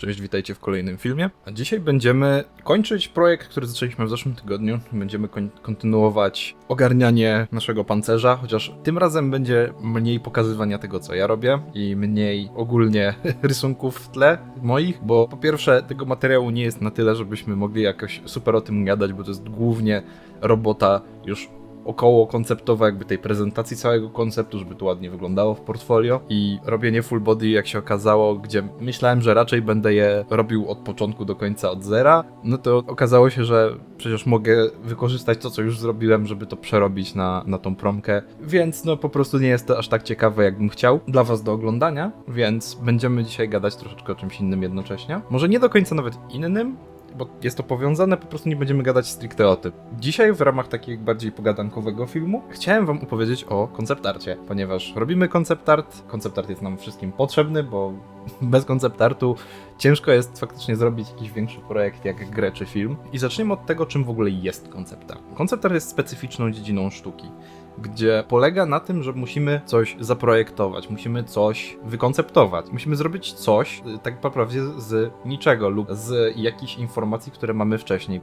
Cześć, witajcie w kolejnym filmie. A dzisiaj będziemy kończyć projekt, który zaczęliśmy w zeszłym tygodniu. Będziemy kontynuować ogarnianie naszego pancerza, chociaż tym razem będzie mniej pokazywania tego, co ja robię i mniej ogólnie rysunków w tle moich, bo po pierwsze tego materiału nie jest na tyle, żebyśmy mogli jakoś super o tym gadać, bo to jest głównie robota już około konceptowa jakby tej prezentacji całego konceptu, żeby to ładnie wyglądało w portfolio i robienie full body jak się okazało, gdzie myślałem, że raczej będę je robił od początku do końca od zera, no to okazało się, że przecież mogę wykorzystać to, co już zrobiłem, żeby to przerobić na, na tą promkę, więc no po prostu nie jest to aż tak ciekawe, jakbym chciał dla was do oglądania, więc będziemy dzisiaj gadać troszeczkę o czymś innym jednocześnie. Może nie do końca nawet innym, bo jest to powiązane, po prostu nie będziemy gadać stricte o tym. Dzisiaj w ramach takiego bardziej pogadankowego filmu chciałem wam opowiedzieć o koncept arcie, ponieważ robimy koncept art, koncept art jest nam wszystkim potrzebny, bo bez koncept artu ciężko jest faktycznie zrobić jakiś większy projekt jak grę czy film. I zaczniemy od tego, czym w ogóle jest koncept art. Koncept art jest specyficzną dziedziną sztuki gdzie polega na tym, że musimy coś zaprojektować, musimy coś wykonceptować, musimy zrobić coś y, tak naprawdę z niczego lub z jakichś informacji, które mamy wcześniej.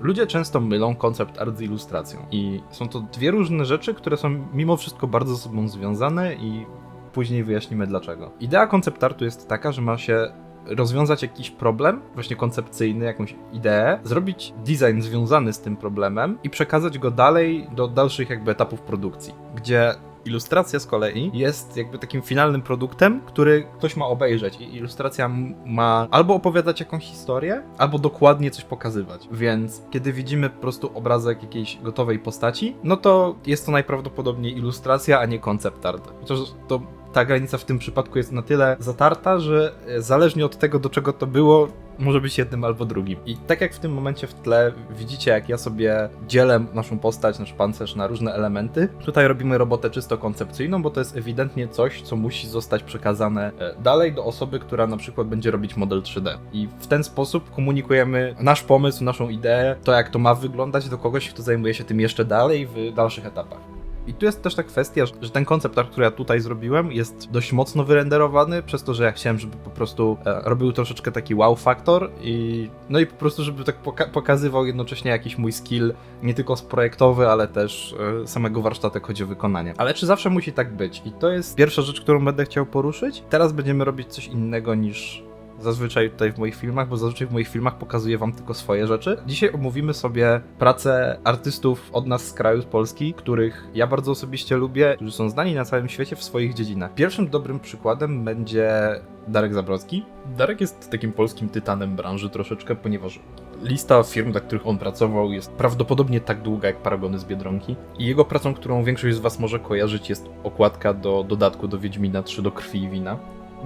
Ludzie często mylą koncept art z ilustracją i są to dwie różne rzeczy, które są mimo wszystko bardzo ze sobą związane i później wyjaśnimy dlaczego. Idea koncept artu jest taka, że ma się rozwiązać jakiś problem, właśnie koncepcyjny, jakąś ideę, zrobić design związany z tym problemem i przekazać go dalej do dalszych jakby etapów produkcji, gdzie ilustracja z kolei jest jakby takim finalnym produktem, który ktoś ma obejrzeć i ilustracja ma albo opowiadać jakąś historię, albo dokładnie coś pokazywać. Więc kiedy widzimy po prostu obrazek jakiejś gotowej postaci, no to jest to najprawdopodobniej ilustracja, a nie koncept art. Chociaż to ta granica w tym przypadku jest na tyle zatarta, że e, zależnie od tego, do czego to było, może być jednym albo drugim. I tak jak w tym momencie w tle widzicie, jak ja sobie dzielę naszą postać, nasz pancerz na różne elementy, tutaj robimy robotę czysto koncepcyjną, bo to jest ewidentnie coś, co musi zostać przekazane e, dalej do osoby, która na przykład będzie robić model 3D. I w ten sposób komunikujemy nasz pomysł, naszą ideę, to jak to ma wyglądać do kogoś, kto zajmuje się tym jeszcze dalej w dalszych etapach. I tu jest też ta kwestia, że- ten koncept który ja tutaj zrobiłem, jest dość mocno wyrenderowany, przez to, że ja chciałem, żeby po prostu e, robił troszeczkę taki wow faktor i no i po prostu, żeby tak poka- pokazywał jednocześnie jakiś mój skill, nie tylko projektowy, ale też e, samego warsztatu, jak chodzi o wykonanie. Ale czy zawsze musi tak być? I to jest pierwsza rzecz, którą będę chciał poruszyć. Teraz będziemy robić coś innego niż zazwyczaj tutaj w moich filmach, bo zazwyczaj w moich filmach pokazuję wam tylko swoje rzeczy. Dzisiaj omówimy sobie pracę artystów od nas z kraju, z Polski, których ja bardzo osobiście lubię, którzy są znani na całym świecie w swoich dziedzinach. Pierwszym dobrym przykładem będzie Darek Zabrocki. Darek jest takim polskim tytanem branży troszeczkę, ponieważ lista firm, dla których on pracował, jest prawdopodobnie tak długa jak paragony z Biedronki. I jego pracą, którą większość z Was może kojarzyć, jest okładka do dodatku do Wiedźmina 3 do krwi i wina.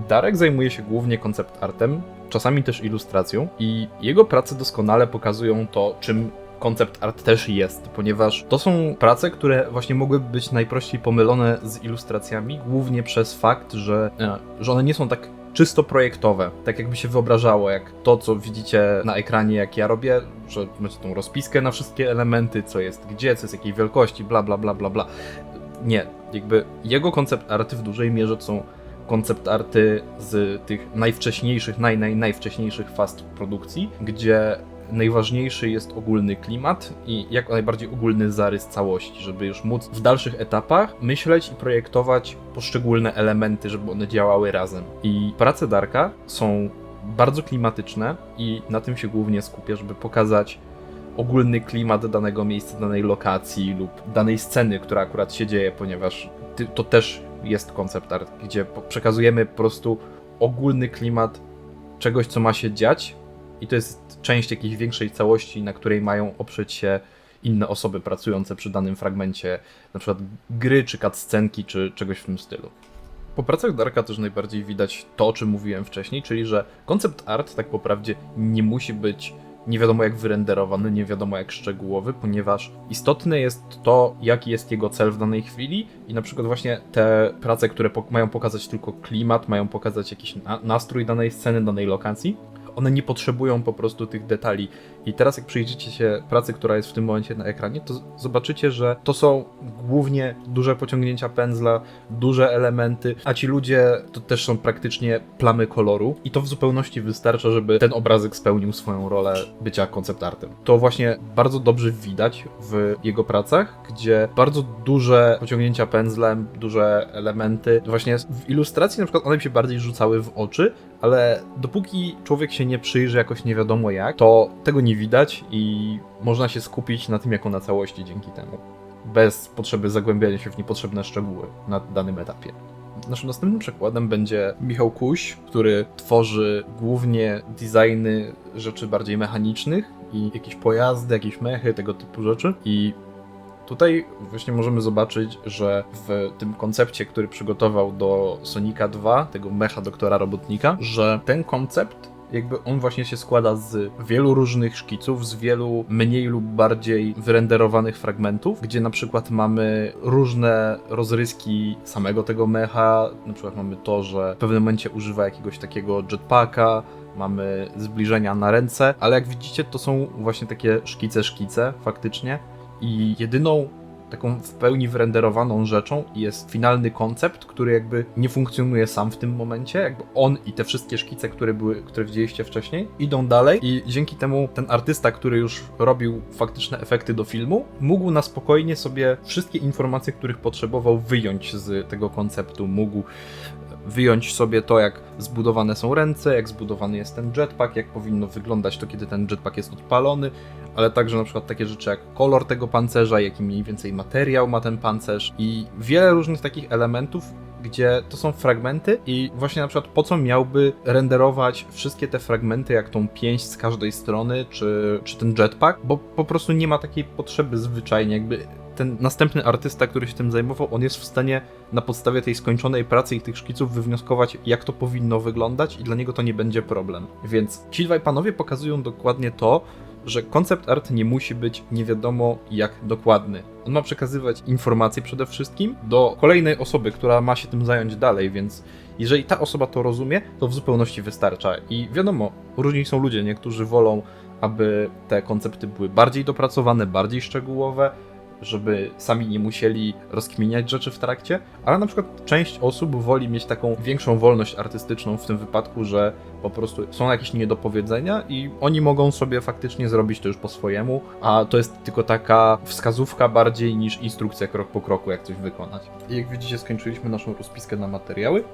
Darek zajmuje się głównie koncept artem, czasami też ilustracją, i jego prace doskonale pokazują to, czym koncept art też jest, ponieważ to są prace, które właśnie mogłyby być najprościej pomylone z ilustracjami, głównie przez fakt, że, e, że one nie są tak czysto projektowe, tak jakby się wyobrażało, jak to, co widzicie na ekranie, jak ja robię, że macie tą rozpiskę na wszystkie elementy, co jest gdzie, co jest jakiej wielkości, bla bla bla bla bla. Nie, jakby jego koncept arty w dużej mierze to są koncept arty z tych najwcześniejszych, naj, naj, najwcześniejszych faz produkcji, gdzie najważniejszy jest ogólny klimat i jak najbardziej ogólny zarys całości, żeby już móc w dalszych etapach myśleć i projektować poszczególne elementy, żeby one działały razem. I prace Darka są bardzo klimatyczne i na tym się głównie skupia, żeby pokazać ogólny klimat danego miejsca, danej lokacji lub danej sceny, która akurat się dzieje, ponieważ to też jest koncept art, gdzie przekazujemy po prostu ogólny klimat czegoś, co ma się dziać i to jest część jakiejś większej całości, na której mają oprzeć się inne osoby pracujące przy danym fragmencie, na przykład gry, czy cutscenki, czy czegoś w tym stylu. Po pracach Darka też najbardziej widać to, o czym mówiłem wcześniej, czyli że koncept art tak po prawdzie nie musi być nie wiadomo jak wyrenderowany, nie wiadomo jak szczegółowy, ponieważ istotne jest to, jaki jest jego cel w danej chwili i na przykład właśnie te prace, które mają pokazać tylko klimat, mają pokazać jakiś na nastrój danej sceny, danej lokacji, one nie potrzebują po prostu tych detali. I teraz jak przyjrzycie się pracy, która jest w tym momencie na ekranie, to zobaczycie, że to są głównie duże pociągnięcia pędzla, duże elementy, a ci ludzie to też są praktycznie plamy koloru i to w zupełności wystarcza, żeby ten obrazek spełnił swoją rolę bycia koncept artem. To właśnie bardzo dobrze widać w jego pracach, gdzie bardzo duże pociągnięcia pędzlem, duże elementy, właśnie w ilustracji na przykład one mi się bardziej rzucały w oczy, ale dopóki człowiek się nie przyjrzy jakoś nie wiadomo jak, to tego nie widać i można się skupić na tym jako na całości dzięki temu. Bez potrzeby zagłębiania się w niepotrzebne szczegóły na danym etapie. Naszym następnym przykładem będzie Michał Kuś, który tworzy głównie designy rzeczy bardziej mechanicznych i jakieś pojazdy, jakieś mechy, tego typu rzeczy. I Tutaj właśnie możemy zobaczyć, że w tym koncepcie, który przygotował do Sonika 2, tego mecha doktora robotnika, że ten koncept jakby on właśnie się składa z wielu różnych szkiców, z wielu mniej lub bardziej wyrenderowanych fragmentów, gdzie na przykład mamy różne rozryski samego tego mecha, na przykład mamy to, że w pewnym momencie używa jakiegoś takiego jetpacka, mamy zbliżenia na ręce, ale jak widzicie to są właśnie takie szkice szkice faktycznie i jedyną taką w pełni wyrenderowaną rzeczą jest finalny koncept, który jakby nie funkcjonuje sam w tym momencie, jakby on i te wszystkie szkice, które były, które widzieliście wcześniej, idą dalej. I dzięki temu ten artysta, który już robił faktyczne efekty do filmu, mógł na spokojnie sobie wszystkie informacje, których potrzebował wyjąć z tego konceptu, mógł wyjąć sobie to, jak zbudowane są ręce, jak zbudowany jest ten jetpack, jak powinno wyglądać to, kiedy ten jetpack jest odpalony, ale także na przykład takie rzeczy jak kolor tego pancerza, jaki mniej więcej materiał ma ten pancerz i wiele różnych takich elementów, gdzie to są fragmenty i właśnie na przykład po co miałby renderować wszystkie te fragmenty, jak tą pięść z każdej strony, czy, czy ten jetpack, bo po prostu nie ma takiej potrzeby zwyczajnie, jakby ten następny artysta, który się tym zajmował, on jest w stanie na podstawie tej skończonej pracy i tych szkiców wywnioskować, jak to powinno wyglądać i dla niego to nie będzie problem. Więc ci dwaj panowie pokazują dokładnie to, że koncept art nie musi być nie wiadomo jak dokładny. On ma przekazywać informacje przede wszystkim do kolejnej osoby, która ma się tym zająć dalej, więc jeżeli ta osoba to rozumie, to w zupełności wystarcza. I wiadomo, różni są ludzie, niektórzy wolą, aby te koncepty były bardziej dopracowane, bardziej szczegółowe, żeby sami nie musieli rozkminiać rzeczy w trakcie, ale na przykład część osób woli mieć taką większą wolność artystyczną w tym wypadku, że po prostu są jakieś niedopowiedzenia i oni mogą sobie faktycznie zrobić to już po swojemu, a to jest tylko taka wskazówka bardziej niż instrukcja krok po kroku, jak coś wykonać. I jak widzicie, skończyliśmy naszą rozpiskę na materiały.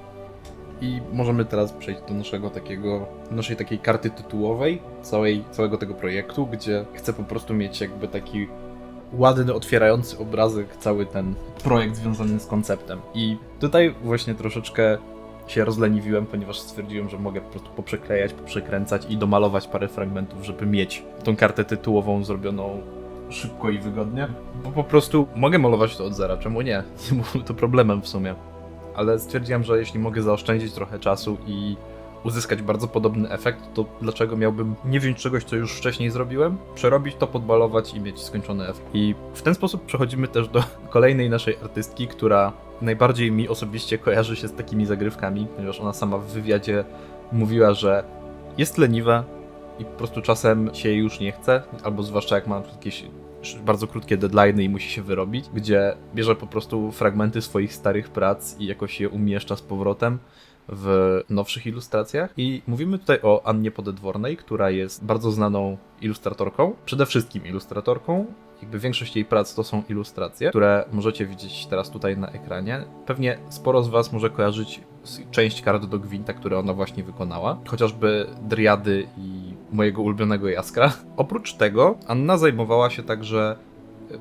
I możemy teraz przejść do naszego takiego, naszej takiej karty tytułowej, całej, całego tego projektu, gdzie chcę po prostu mieć jakby taki ładny, otwierający obrazek, cały ten projekt związany z konceptem. I tutaj właśnie troszeczkę się rozleniwiłem, ponieważ stwierdziłem, że mogę po prostu poprzeklejać, poprzekręcać i domalować parę fragmentów, żeby mieć tą kartę tytułową zrobioną szybko i wygodnie. Bo po prostu mogę malować to od zera, czemu nie? Nie byłoby to problemem w sumie. Ale stwierdziłem, że jeśli mogę zaoszczędzić trochę czasu i uzyskać bardzo podobny efekt, to dlaczego miałbym nie wziąć czegoś, co już wcześniej zrobiłem, przerobić to, podbalować i mieć skończony efekt. I w ten sposób przechodzimy też do kolejnej naszej artystki, która najbardziej mi osobiście kojarzy się z takimi zagrywkami, ponieważ ona sama w wywiadzie mówiła, że jest leniwa i po prostu czasem się jej już nie chce, albo zwłaszcza jak ma jakieś bardzo krótkie deadlines i musi się wyrobić, gdzie bierze po prostu fragmenty swoich starych prac i jakoś je umieszcza z powrotem w nowszych ilustracjach. I mówimy tutaj o Annie Podedwornej, która jest bardzo znaną ilustratorką. Przede wszystkim ilustratorką. Jakby większość jej prac to są ilustracje, które możecie widzieć teraz tutaj na ekranie. Pewnie sporo z Was może kojarzyć część kart do Gwinta, które ona właśnie wykonała. Chociażby Driady i mojego ulubionego Jaskra. Oprócz tego Anna zajmowała się także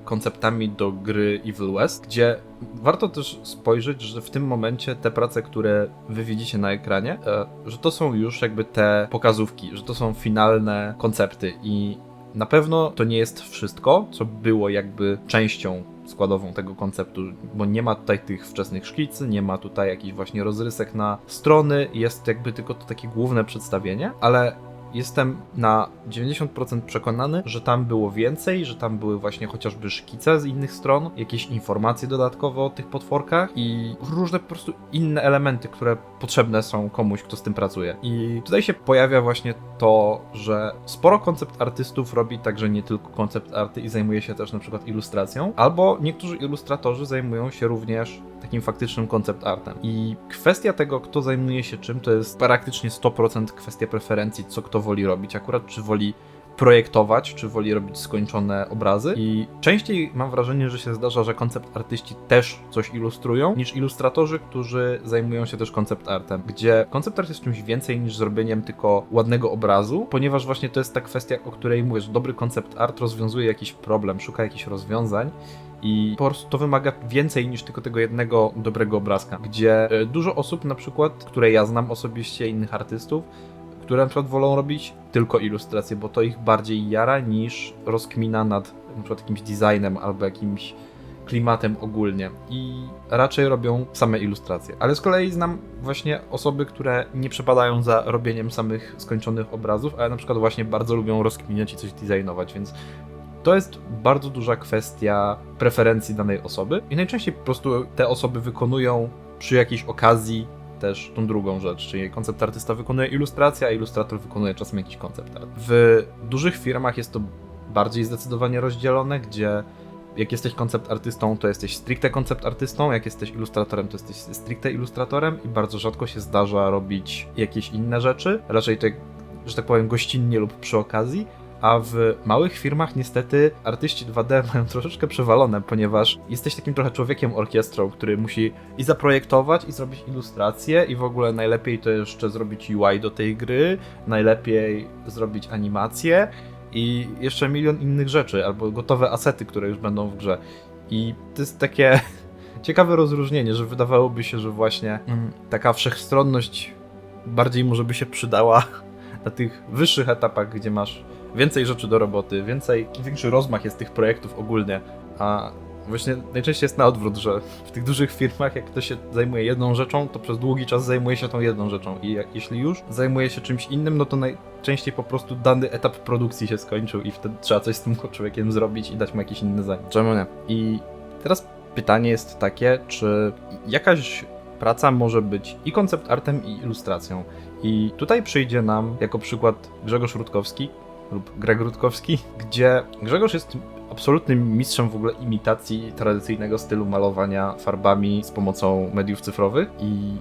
konceptami do gry Evil West, gdzie warto też spojrzeć, że w tym momencie te prace, które wy widzicie na ekranie, e, że to są już jakby te pokazówki, że to są finalne koncepty i na pewno to nie jest wszystko, co było jakby częścią składową tego konceptu, bo nie ma tutaj tych wczesnych szkicy, nie ma tutaj jakichś właśnie rozrysek na strony, jest jakby tylko to takie główne przedstawienie, ale jestem na 90% przekonany, że tam było więcej, że tam były właśnie chociażby szkice z innych stron, jakieś informacje dodatkowe o tych potworkach i różne po prostu inne elementy, które potrzebne są komuś, kto z tym pracuje. I tutaj się pojawia właśnie to, że sporo koncept artystów robi także nie tylko koncept arty i zajmuje się też na przykład ilustracją, albo niektórzy ilustratorzy zajmują się również takim faktycznym koncept artem. I kwestia tego, kto zajmuje się czym, to jest praktycznie 100% kwestia preferencji, co kto woli robić. Akurat czy woli projektować, czy woli robić skończone obrazy. I częściej mam wrażenie, że się zdarza, że koncept artyści też coś ilustrują, niż ilustratorzy, którzy zajmują się też koncept artem, gdzie koncept art jest czymś więcej niż zrobieniem tylko ładnego obrazu, ponieważ właśnie to jest ta kwestia, o której mówię, że dobry koncept art rozwiązuje jakiś problem, szuka jakichś rozwiązań. I po prostu to wymaga więcej niż tylko tego jednego dobrego obrazka, gdzie e, dużo osób, na przykład, które ja znam osobiście, innych artystów, które na przykład wolą robić tylko ilustracje, bo to ich bardziej jara niż rozkmina nad na przykład jakimś designem albo jakimś klimatem ogólnie i raczej robią same ilustracje. Ale z kolei znam właśnie osoby, które nie przepadają za robieniem samych skończonych obrazów, ale na przykład właśnie bardzo lubią rozkminiać i coś designować, więc to jest bardzo duża kwestia preferencji danej osoby i najczęściej po prostu te osoby wykonują przy jakiejś okazji też tą drugą rzecz, czyli koncept artysta wykonuje ilustrację, a ilustrator wykonuje czasem jakiś koncept art. W dużych firmach jest to bardziej zdecydowanie rozdzielone, gdzie jak jesteś koncept artystą, to jesteś stricte koncept artystą, jak jesteś ilustratorem, to jesteś stricte ilustratorem i bardzo rzadko się zdarza robić jakieś inne rzeczy, raczej to, że tak powiem, gościnnie lub przy okazji, a w małych firmach niestety artyści 2D mają troszeczkę przewalone, ponieważ jesteś takim trochę człowiekiem orkiestrą, który musi i zaprojektować, i zrobić ilustrację, i w ogóle najlepiej to jeszcze zrobić UI do tej gry, najlepiej zrobić animację i jeszcze milion innych rzeczy, albo gotowe asety, które już będą w grze. I to jest takie ciekawe rozróżnienie, że wydawałoby się, że właśnie mm, taka wszechstronność bardziej może by się przydała na tych wyższych etapach, gdzie masz więcej rzeczy do roboty, więcej, większy rozmach jest tych projektów ogólnie, a właśnie najczęściej jest na odwrót, że w tych dużych firmach, jak ktoś się zajmuje jedną rzeczą, to przez długi czas zajmuje się tą jedną rzeczą i jak, jeśli już zajmuje się czymś innym, no to najczęściej po prostu dany etap produkcji się skończył i wtedy trzeba coś z tym człowiekiem zrobić i dać mu jakieś inne zajęcie. Czemu nie? I teraz pytanie jest takie, czy jakaś praca może być i koncept artem, i ilustracją. I tutaj przyjdzie nam jako przykład Grzegorz Rutkowski, lub Greg Rutkowski, gdzie Grzegorz jest absolutnym mistrzem w ogóle imitacji tradycyjnego stylu malowania farbami z pomocą mediów cyfrowych i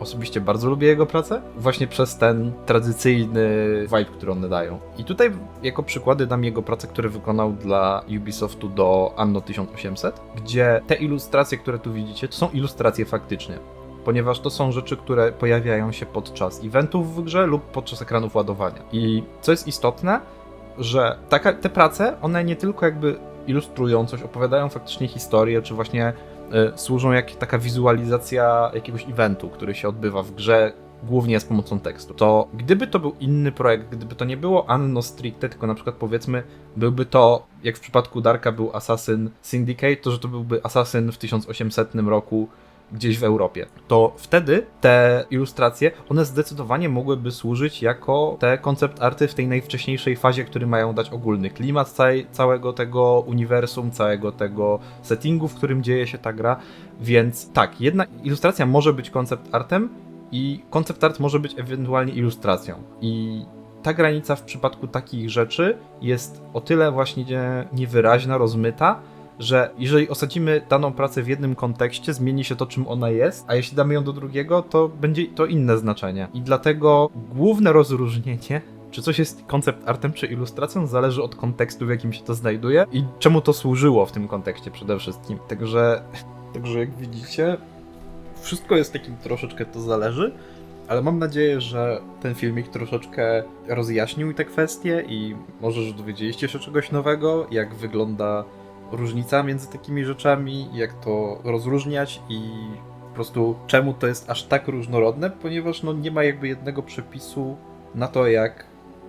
osobiście bardzo lubię jego pracę, właśnie przez ten tradycyjny vibe, który one dają. I tutaj jako przykłady dam jego pracę, które wykonał dla Ubisoftu do Anno 1800, gdzie te ilustracje, które tu widzicie, to są ilustracje faktycznie ponieważ to są rzeczy, które pojawiają się podczas eventów w grze lub podczas ekranów ładowania. I co jest istotne, że taka, te prace, one nie tylko jakby ilustrują coś, opowiadają faktycznie historię, czy właśnie y, służą jak taka wizualizacja jakiegoś eventu, który się odbywa w grze, głównie z pomocą tekstu. To gdyby to był inny projekt, gdyby to nie było Anno Stricte, tylko na przykład powiedzmy, byłby to, jak w przypadku Darka był Assassin Syndicate, to że to byłby Assassin w 1800 roku, gdzieś w Europie, to wtedy te ilustracje, one zdecydowanie mogłyby służyć jako te koncept arty w tej najwcześniejszej fazie, który mają dać ogólny klimat całej, całego tego uniwersum, całego tego settingu, w którym dzieje się ta gra. Więc tak, jedna ilustracja może być koncept artem i koncept art może być ewentualnie ilustracją. I ta granica w przypadku takich rzeczy jest o tyle właśnie niewyraźna, rozmyta, że jeżeli osadzimy daną pracę w jednym kontekście, zmieni się to, czym ona jest, a jeśli damy ją do drugiego, to będzie to inne znaczenie. I dlatego główne rozróżnienie czy coś jest koncept artem czy ilustracją, zależy od kontekstu, w jakim się to znajduje i czemu to służyło w tym kontekście przede wszystkim. Także, także jak widzicie, wszystko jest takim troszeczkę to zależy, ale mam nadzieję, że ten filmik troszeczkę rozjaśnił te kwestie i może, że dowiedzieliście się czegoś nowego, jak wygląda różnica między takimi rzeczami, jak to rozróżniać i po prostu czemu to jest aż tak różnorodne, ponieważ no nie ma jakby jednego przepisu na to, jak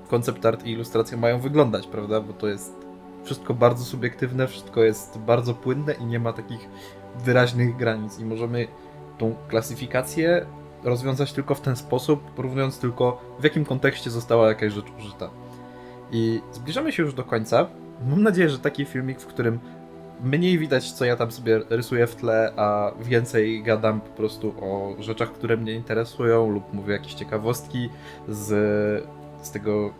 koncept art i ilustracja mają wyglądać, prawda? Bo to jest wszystko bardzo subiektywne, wszystko jest bardzo płynne i nie ma takich wyraźnych granic i możemy tą klasyfikację rozwiązać tylko w ten sposób, porównując tylko w jakim kontekście została jakaś rzecz użyta. I zbliżamy się już do końca. Mam nadzieję, że taki filmik, w którym mniej widać, co ja tam sobie rysuję w tle, a więcej gadam po prostu o rzeczach, które mnie interesują, lub mówię jakieś ciekawostki z z tego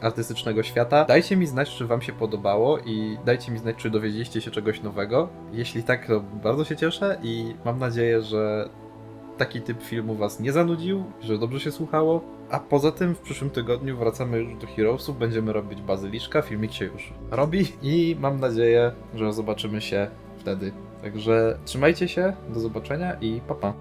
artystycznego świata. Dajcie mi znać, czy wam się podobało i dajcie mi znać, czy dowiedzieliście się czegoś nowego. Jeśli tak, to bardzo się cieszę i mam nadzieję, że taki typ filmu was nie zanudził, że dobrze się słuchało. A poza tym w przyszłym tygodniu wracamy już do Heroesów, będziemy robić bazyliszka, filmik się już robi i mam nadzieję, że zobaczymy się wtedy. Także trzymajcie się, do zobaczenia i pa pa.